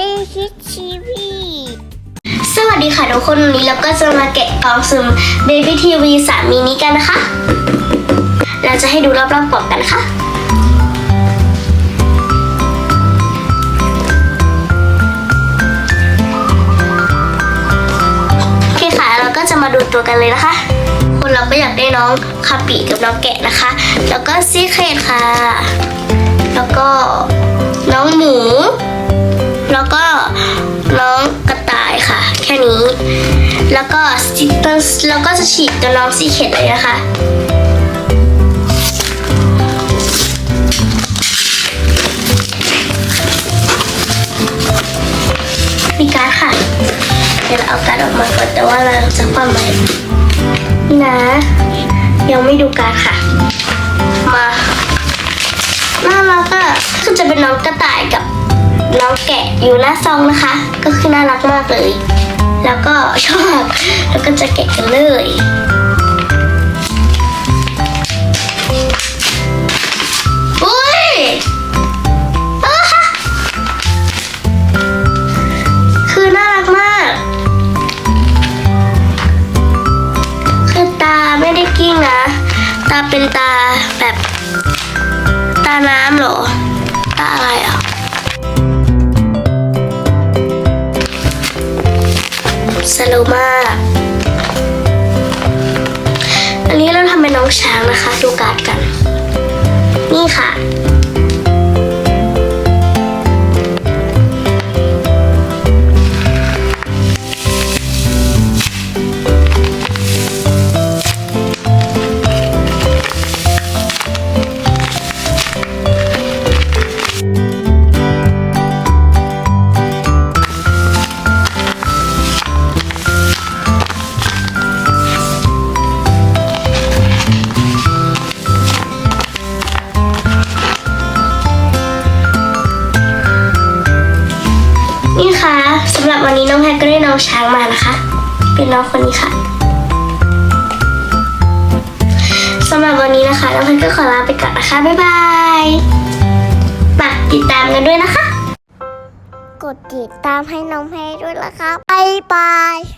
รี่คิดชีวีสวัสดีค่ะทุกคนวันนี้เราก็จะมาแกะกล่องซึม Baby TV 3มินิกันนะคะ เราจะให้ดูรอบๆกล่องกันนะคะโอเคค่ะเราก็จะมาดูตัวกันเลยนะคะ คนเราก็อยากได้น้องคาปิกับน้องแกะนะคะ แล้วก็ซีเครตค่ะ แล้วก็น้องหมู ค่ะ แค่นี้ แล้วก็สติเร์แล้วก็จะฉีดกับน้องซีเครตเลยนะคะมีการดค่ะ เดี๋ยวเราเอาการดออกมาก่อนแต่ว่าเราจะคว่ำไว้นะ ยังไม่ดูการดค่ะ มาน่ารักอะคือจะเป็นน้องกระต่ายกับ น้องแกะอยู่หน้าซองนะคะ ก็คือน่ารักมากเลย แล้วก็ชอบแล้วก็จะแกะกันเลยอุ้ยอ้าคือน่ารักมาก คือตาไม่ได้กิ้งนะ ตาเป็นตาแบบ ตาน้ำเหรอ ตาอะไรอะ สโลมากอันนี้เราทำเป็นน้องช้างนะคะดูการ์ดกัน นี่ค่ะสำหรับวันนี้น้องแพทก็ได้น้องช้างมานะคะ เป็นน้องคนนี้ค่ะสำหรับวันนี้นะคะน้องแพทก็ขอลาไปก่อนนะคะ บ๊ายบายฝากติดตามกันด้วยนะคะ กดติดตามให้น้องแพลด้วยนะคะบ๊ายบาย